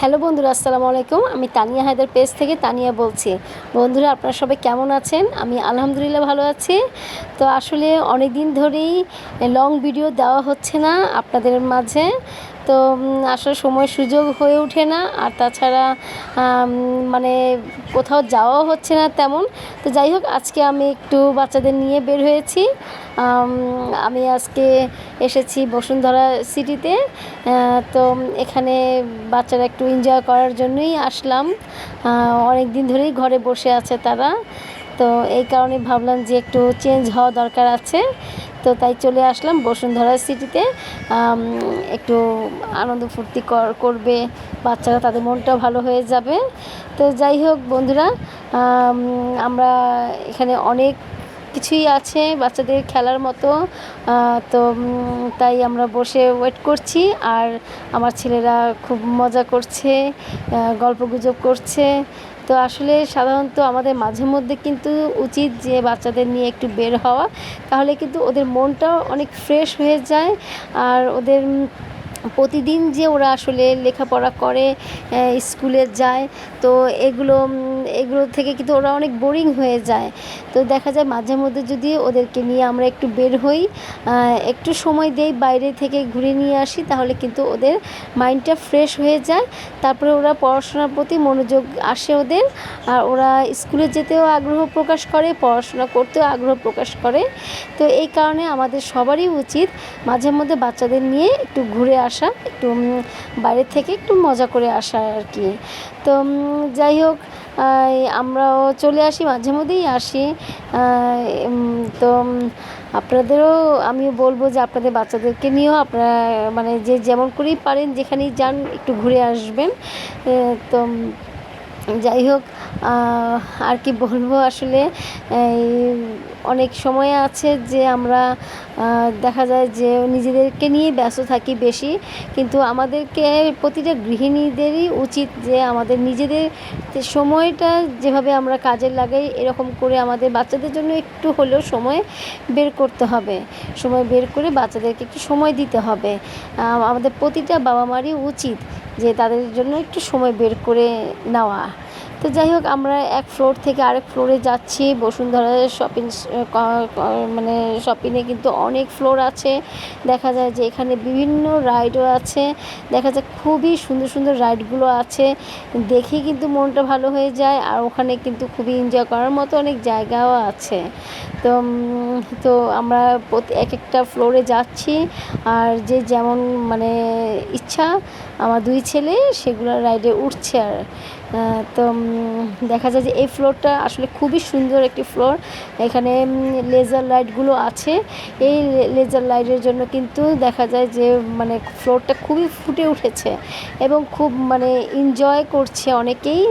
Hello বন্ধুরা, আসসালামু আলাইকুম। আমি তানিয়া হায়দার পেজ থেকে তানিয়া বলছি। বন্ধুরা, আপনারা সবাই কেমন আছেন? আমি আলহামদুলিল্লাহ ভালো আছি। তো আসলে অনেক দিন ধরেই লং ভিডিও দেওয়া হচ্ছে না আপনাদের মাঝে। তো আসলে সময় সুযোগ হয়ে ওঠে না। আর তাছাড়া মানে কোথাও যাওয়াও হচ্ছে না তেমন। তো যাই হোক, আজকে আমি একটু বাচ্চাদের নিয়ে বের হয়েছি। আমি আজকে এসেছি বসুন্ধরা সিটিতে তো এখানে বাচ্চারা একটু এনজয় করার জন্যই আসলাম। অনেক দিন ধরেই ঘরে বসে আছে তারা। তো এই কারণে ভাবলাম যে একটু চেঞ্জ হওয়া দরকার আছে। তো তাই চলে আসলাম বসুন্ধরা সিটিতে। একটু আনন্দ ফুর্তি কর- করবে, বাচ্চারা তাদের মনটাও ভালো হয়ে যাবে। তো যাই হোক বন্ধুরা আমরা এখানে অনেক কিছুই আছে বাচ্চাদের খেলার মতো তো তাই আমরা বসে ওয়েট করছি আর আমার ছেলেরা খুব মজা করছে গল্প গুজব করছে। তো আসলে সাধারণত আমাদের মাঝে মধ্যে কিন্তু উচিত যে বাচ্চাদের নিয়ে একটু বের হওয়া, তাহলে কিন্তু ওদের মনটাও অনেক ফ্রেশ হয়ে যায় আর ওদের প্রতিদিন যে ওরা আসলে লেখাপড়া করে স্কুলে যায়, তো এগুলো এগুলো থেকে কিন্তু ওরা অনেক বোরিং হয়ে যায়। তো দেখা যায় মাঝে মধ্যে যদি ওদেরকে নিয়ে আমরা একটু বের হই একটু সময় দেই বাইরে থেকে ঘুরে নিয়ে আসি, তাহলে কিন্তু ওদের মাইন্ডটা ফ্রেশ হয়ে যায়। তারপরে ওরা পড়াশোনার প্রতি মনোযোগ আসে ওদের, আর ওরা স্কুলে যেতেও আগ্রহ প্রকাশ করে, পড়াশোনা করতেও আগ্রহ প্রকাশ করে। তো এই কারণে আমাদের সবারই উচিত মাঝে মধ্যে বাচ্চাদের নিয়ে একটু ঘুরে আসা, একটু বাইরে থেকে একটু মজা করে আসা আর কি। তো যাই হোক আমরাও চলে আসি, মাঝে মধ্যেই আসি। তো আপনাদেরও আমি বলব যে আপনাদের বাচ্চাদেরকে নিয়েও আপনারা মানে যে যেমন করেই পারেন, যেখানেই যান, একটু ঘুরে আসবেন। তো যাই হোক আর কি বলব আসলে, এই অনেক সময় আছে যে আমরা দেখা যায় যে নিজেদেরকে নিয়ে ব্যস্ত থাকি বেশি, কিন্তু আমাদেরকে প্রতিটা গৃহিণীদেরই উচিত যে আমাদের নিজেদের সময়টা যেভাবে আমরা কাজে লাগাই, এরকম করে আমাদের বাচ্চাদের জন্য একটু হলেও সময় বের করতে হবে। সময় বের করে বাচ্চাদেরকে একটু সময় দিতে হবে। আমাদের প্রতিটা বাবা মারই উচিত যে তাদের জন্য একটু সময় বের করে নেওয়া। তো যাই হোক, আমরা এক ফ্লোর থেকে আরেক ফ্লোরে যাচ্ছি। বসুন্ধরা শপিং মানে শপিংয়ে কিন্তু অনেক ফ্লোর আছে। দেখা যায় যে এখানে বিভিন্ন রাইডও আছে। দেখা যায় খুবই সুন্দর সুন্দর রাইডগুলো আছে। দেখে কিন্তু মনটা ভালো হয়ে যায়। আর ওখানে কিন্তু খুবই এনজয় করার মতো অনেক জায়গাও আছে। তো তো আমরা প্রতি এক একটা ফ্লোরে যাচ্ছি। আর যে যেমন মানে ইচ্ছা, আমার দুই ছেলে, সেগুলো রাইডে উঠছে আর। তো দেখা যায় যে এই ফ্লোরটা আসলে খুবই সুন্দর একটি ফ্লোর এখানে লেজার লাইটগুলো আছে। এই লেজার লাইটের জন্য কিন্তু দেখা যায় যে মানে ফ্লোরটা খুবই ফুটে উঠেছে এবং খুব মানে এনজয় করছে অনেকেই।